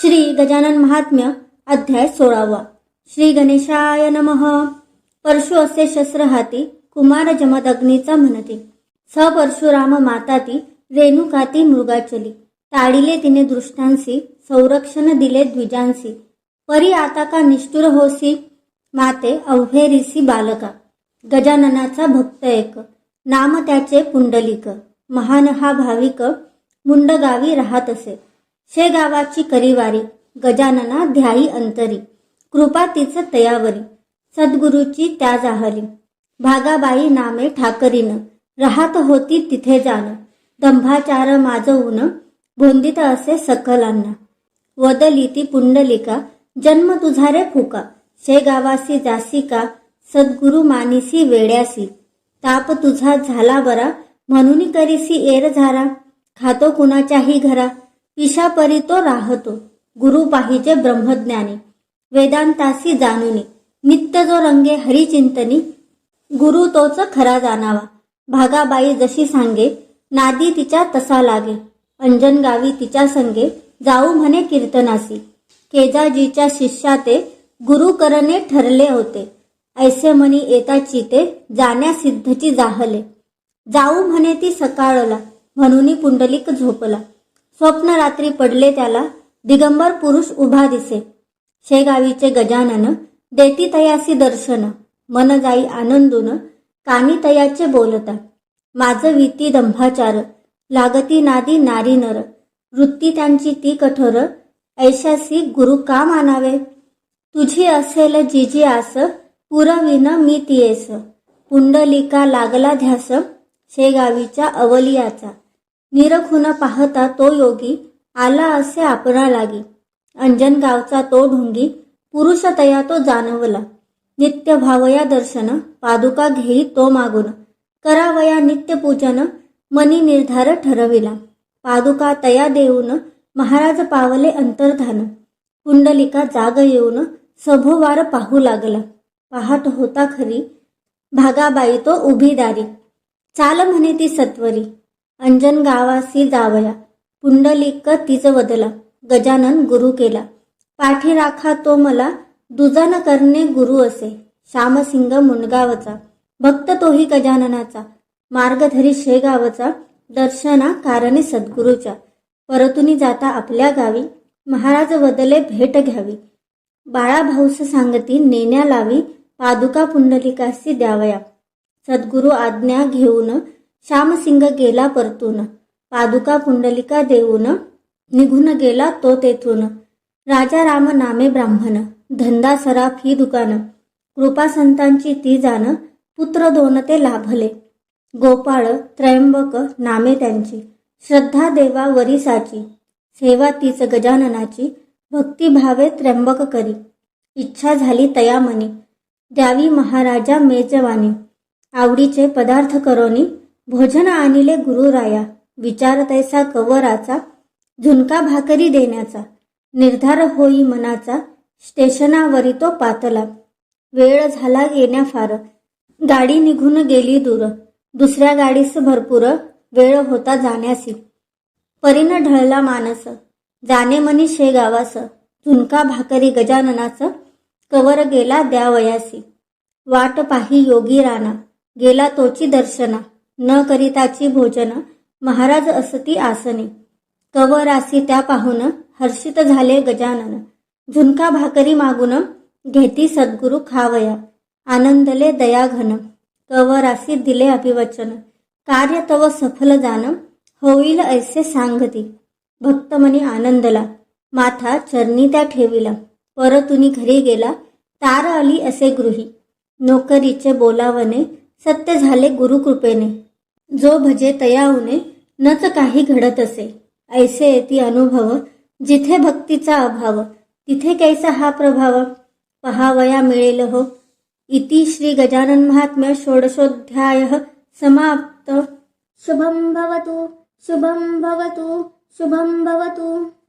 श्री गजानन महात्म्य अध्याय सोळावा. श्री गणेशाय नमः. परशु असे शस्त्र हाती कुमार जमदग्नीचा म्हणते. स परशुराम माताती रेणुकाती मृगाचली. ताडिले तिने दृष्टांसी संरक्षण दिले द्विजांसी. परी आता का निष्ठुर होसी? माते अवघेरिसी बालका. गजाननाचा भक्त एक. नाम त्याचे पुंडलिक. महान हा भाविक मुंडगावी राहत असे. शे गावाची करीवारी गजानना ध्याई अंतरी कृपा तिच तयावरी सद्गुरूची त्या जाहली भागाबाई नामे ठाकरीन राहत होती तिथे जाण दंभाचार माजवून भोंदित असे सकलांना. वदली ती पुंडलिका जन्म तुझा रे फुका शे जासिका जासी का सद्गुरु मानिसी वेड्यासी. ताप तुझा झाला बरा म्हणून करीसी एर झारा खातो कुणाच्याही घरा पिशापरी तो राहतो. गुरु पाहिजे ब्रह्मज्ञानी. वेदांतासी जाणुनी नित्य जो रंगे हरिचिंतनी. गुरु तोच खरा जाणावा. भागाबाई जशी सांगे नादी तिच्या तसा लागे. अंजन गावी तिच्या संगे जाऊ म्हणे कीर्तनासी. केजाजीच्या शिष्या ते गुरु करणे ठरले होते. ऐसे म्हणी येताची ते जाण्या सिद्धची जाहले. जाऊ म्हणे ती सकाळला म्हणून पुंडलिक झोपला. स्वप्न रात्री पडले त्याला दिगंबर पुरुष उभा दिसे. शेगावीचे गजानन देती तयासी दर्शन मन जाई आनंदून कानी तयाचे बोलता. माझ विती दंभाचार लागती नादी नारी नर वृत्ती त्यांची ती कठोर ऐशासी गुरु का मानावे? तुझी असेल जिजी आस पुरविन मी तियेस. पुंडलिका लागला ध्यास शेगावीच्या अवलियाचा. निरखुन पाहता तो योगी आला असे आपणा लागी. अंजन गावचा तो ढोंगी पुरुषतया तो जाणवला. नित्य भावया दर्शन पादुका घेई तो मागून. करावया नित्य पूजन मनी निर्धार ठरविला. पादुका तया देऊन महाराज पावले अंतर्धान. कुंडलिका जाग येऊन सभोवार पाहू लागला. पाहत होता खरी भागाबाई तो उभी दारी. चाल म्हणे ती सत्वरी. अंजन गावासी जावया. पुंडलिक तीच वदला. गजानन गुरु केला. पाठी राखा तो मला. दुजन करणे गुरु असे. श्यामसिंग मुंडगावचा. भक्त तोही गजाननाचा. मार्गधरी शेगावचा. दर्शना कारणे सद्गुरूच्या. परतुनी जाता आपल्या गावी. महाराज बदले भेट घ्यावी. बाळाभाऊस सांगती नेण्या लावी. पादुका पुंडलिकासी द्यावया. सद्गुरु आज्ञा घेऊन श्यामसिंग गेला परतून. पादुका पुंडलिका देऊन निघून गेला तो तेथून. राजा राम नामे ब्राह्मण धंदा सराफ ही दुकान. कृपा संतांची ती जाण पुत्र दोन ते लाभले. गोपाळ त्रयंबक नामे त्यांची. श्रद्धा देवा वरिसाची सेवा तीच गजाननाची भक्तिभावे त्र्यंबक करी. इच्छा झाली तयामनी. द्यावी महाराजा मेजवानी. आवडीचे पदार्थ करोनी. भोजन आणिले गुरुराया विचार तैसा कवराचा झुणका भाकरी देण्याचा निर्धार होई मनाचा स्टेशनावरी तो पातला. वेळ झाला येण्या फार. गाडी निघून गेली दूर. दुसऱ्या गाडीस भरपूर वेळ होता जाण्यासी. परीन ढळला मानस. जाणे मनी शेगावास झुणका भाकरी गजाननाच कवर गेला द्यावयासी वाट पाही योगी राणा. गेला तोची दर्शना. न करिताची भोजन महाराज असती आसने. कवरासी त्या पाहून हर्षित झाले गजानन. झुणका भाकरी मागून घेती सद्गुरु खावया. आनंदले दयाघन कवरासी दिले अभिवचन. कार्य तव सफल जान. होईल ऐसे सांगती. भक्तमनी आनंदला. माथा चरणी त्या ठेविला. परतुनी घरी गेला. तार आली असे गृही. नोकरीचे बोलावणे सत्य झाले गुरुकृपेने. जो भजे तयाऊने नच काही घडत असे. ऐसे येती अनुभव जिथे भक्तीचा अभाव तिथे कैसा हा प्रभाव? पहावया मिळेल हो. इति श्री गजानन महात्म्य षोडशोध्याय समाप्त. शुभम भवतु शुभम भवतु शुभम भवतु.